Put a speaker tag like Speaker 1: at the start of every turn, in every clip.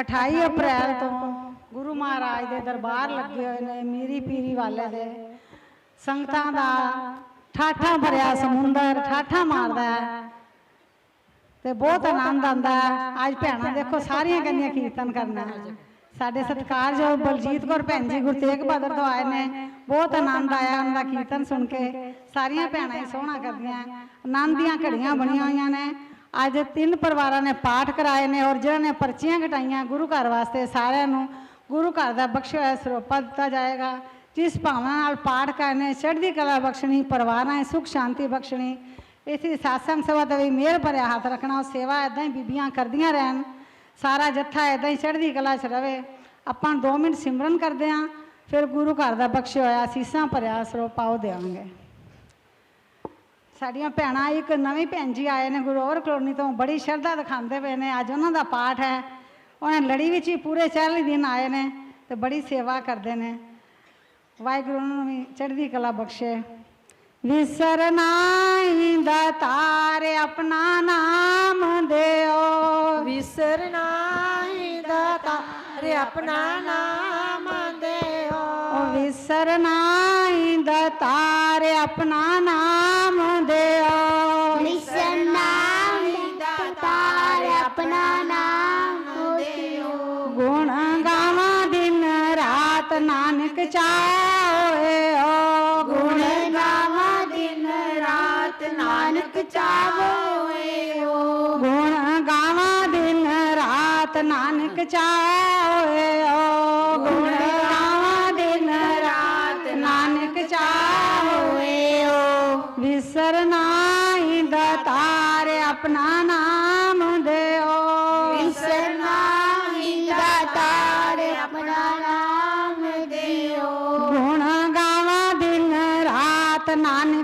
Speaker 1: 28 ਅਪ੍ਰੈਲ ਤੋਂ ਗੁਰੂ ਮਹਾਰਾਜ ਦੇ ਦਰਬਾਰ ਲੱਗੇ ਹੋਏ ਨੇ ਮੀਰੀ ਪੀਰੀ ਵਾਲੇ ਦੇ। ਸੰਗਤਾਂ ਦਾ ਠਾਠਾ ਭਰਿਆ ਸਮੁੰਦਰ ਠਾਠਾ ਮਾਰਦਾ ਹੈ। ਤੇ ਬਹੁਤ ਆਨੰਦ ਆਉਂਦਾ ਹੈ। ਅੱਜ ਭੈਣਾਂ ਦੇਖੋ ਸਾਰੀਆਂ ਕਹਿੰਦੀਆਂ ਕੀਰਤਨ ਕਰਨਾ ਹੈ। ਸਾਡੇ ਸਤਿਕਾਰਯੋਗ ਬਲਜੀਤ ਕੌਰ ਭੈਣ ਜੀ ਗੁਰੂ ਤੇਗ ਬਹਾਦਰ ਤੋਂ ਆਏ ਨੇ ਬਹੁਤ ਆਨੰਦ ਆਇਆ ਉਹਨਾਂ ਦਾ ਕੀਰਤਨ ਸੁਣ ਕੇ। ਸਾਰੀਆਂ ਭੈਣਾਂ ਹੀ ਸੋਹਣਾ ਕਰਦੀਆਂ। ਆਨੰਦ ਦੀਆਂ ਘੜੀਆਂ ਬਣੀਆਂ ਹੋਈਆਂ ਨੇ। ਅੱਜ ਤਿੰਨ ਪਰਿਵਾਰਾਂ ਨੇ ਪਾਠ ਕਰਾਏ ਨੇ ਔਰ ਜਿਹਨਾਂ ਨੇ ਪਰਚੀਆਂ ਘਟਾਈਆਂ ਗੁਰੂ ਘਰ ਵਾਸਤੇ ਸਾਰਿਆਂ ਨੂੰ, ਗੁਰੂ ਘਰ ਦਾ ਬਖਸ਼ਿਆ ਹੋਇਆ ਸਰੋਪਾ ਦਿੱਤਾ ਜਾਏਗਾ। ਜਿਸ ਭਾਵਨਾ ਨਾਲ ਪਾਠ ਕਰਨੇ, ਚੜ੍ਹਦੀ ਕਲਾ ਬਖਸ਼ਣੀ, ਪਰਿਵਾਰਾਂ 'ਚ ਸੁਖ ਸ਼ਾਂਤੀ ਬਖਸ਼ਣੀ ਇਸੇ ਸਾਸੰਗ ਸਭਾ ਤੇ ਵੀ ਮਿਹਰ ਭਰਿਆ ਹੱਥ ਰੱਖਣਾ, ਉਹ ਸੇਵਾ ਇਦਾਂ ਹੀ ਬੀਬੀਆਂ ਕਰਦੀਆਂ ਰਹਿਣ, ਸਾਰਾ ਜੱਥਾ ਇਦਾਂ ਹੀ ਚੜ੍ਹਦੀ ਕਲਾ 'ਚ ਰਵੇ। ਆਪਾਂ 2 ਮਿੰਟ ਸਿਮਰਨ ਕਰਦੇ ਆਂ, ਫਿਰ ਗੁਰੂ ਘਰ ਦਾ ਬਖਸ਼ਿਆ ਹੋਇਆ ਸੀਸਾਂ ਭਰਿਆ ਸਰੋਪਾ ਉਹ ਦੇਵਾਂਗੇ। ਸਾਡੀਆਂ ਭੈਣਾਂ ਇੱਕ ਨਵੀਂ ਭੈਣ ਜੀ ਆਏ ਨੇ ਗੁਰੂਵਰ ਕਲੋਨੀ ਤੋਂ ਬੜੀ ਸ਼ਰਧਾ ਦਿਖਾਉਂਦੇ ਪਏ ਨੇ। ਅੱਜ ਉਹਨਾਂ ਦਾ ਪਾਠ ਹੈ। ਉਹਨਾਂ ਲੜੀ ਵਿੱਚ ਹੀ ਪੂਰੇ 40 ਦਿਨ ਆਏ ਨੇ ਤੇ ਬੜੀ ਸੇਵਾ ਕਰਦੇ ਨੇ। ਵਾਹਿਗੁਰੂ ਨੂੰ ਵੀ ਚੜ੍ਹਦੀ ਕਲਾ ਬਖਸ਼ੇ। ਵਿਸਰਨਾਈ ਦਾ ਤਾਰ ਆਪਣਾ ਨਾਮ ਦਿਓ।
Speaker 2: ਵਿਸਰਨਾ ਹੀ ਦਾਤਾ ਰੇ ਆਪਣਾ ਨਾਮ ਦਿਓ।
Speaker 1: ਉਹ ਵਿਸਰਨਾਈ ਦਾ ਤਾਰ ਆਪਣਾ ਨਾਮ ਰਾਤ ਨਾਨਕ ਚਾਹੇ ਓ
Speaker 2: ਗੁਣ ਗਾਵਾਂ ਦਿਨ ਰਾਤ, ਨਾਨਕ ਚਾਵੋਏ ਓ
Speaker 1: ਗੁਣ ਗਾਵਾਂ ਦਿਨ ਰਾਤ, ਨਾਨਕ ਚਾਹੇ ਓ ਗੁਣ ਗਾਵਾਂ ਦਿਨ ਰਾਤ, ਨਾਨਕ ਚਾਹੇ ਓ। ਵਿਸਰਨਾਈ ਦਾਤਾਰ ਆਪਣਾ ਨਾਮ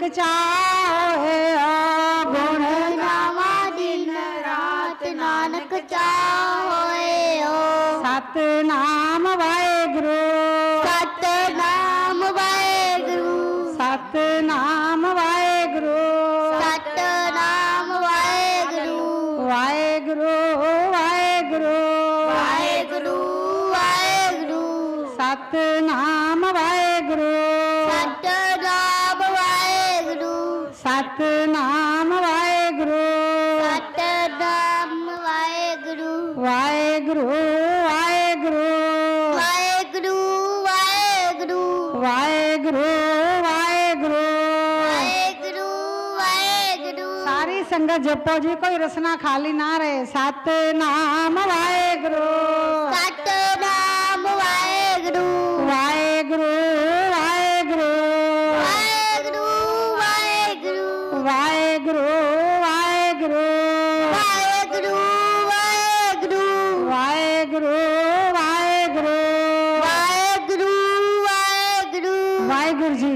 Speaker 1: ਨਾਨਕ ਚਾਹੇ ਓ ਗੁਣ
Speaker 2: ਗਾਵਾਂ ਦਿਨ ਰਾਤ ਨਾਨਕ ਚਾਹੋਏ ਓ।
Speaker 1: ਸਤਨਾਮ ਵਾਹਿਗੁਰੂ।
Speaker 2: ਸਤਨਾਮ ਵਾਹਿਗੁਰੂ।
Speaker 1: ਸਤਨਾਮ ਵਾਹਿਗੁਰੂ।
Speaker 2: ਸਤਨਾਮ ਵਾਹਿਗੁਰੂ।
Speaker 1: ਵਾਹਿਗੁਰੂ ਵਾਹਿਗੁਰੂ।
Speaker 2: ਵਾਹਿਗੁਰੂ ਵਾਹਿਗੁਰੂ।
Speaker 1: ਸਤਨਾਮ ਵਾਹਿਗੁਰੂ।
Speaker 2: ਸਤਨਾਮ ਵਾਹਿਗੁਰੂ।
Speaker 1: ਸਤਨਾਮ ਵਾਹਿਗੁਰੂ।
Speaker 2: ਵਾਹਿਗੁਰੂ
Speaker 1: ਵਾਹਿਗੁਰੂ। ਵਾਹਿਗੁਰੂ
Speaker 2: ਵਾਹਿਗੁਰੂ। ਵਾਹਿਗੁਰੂ
Speaker 1: ਵਾਹਿਗੁਰੂ। ਵਾਹਿਗੁਰੂ
Speaker 2: ਵਾਹਿਗੁਰੂ।
Speaker 1: ਸਾਰੀ ਸੰਗਤ ਜਪੋ ਜੀ ਕੋਈ ਰਸਨਾ ਖਾਲੀ ਨਾ ਰਹੇ। ਸਤਨਾਮ ਵਾਹਿਗੁਰੂ।
Speaker 2: ਸਤਨਾਮ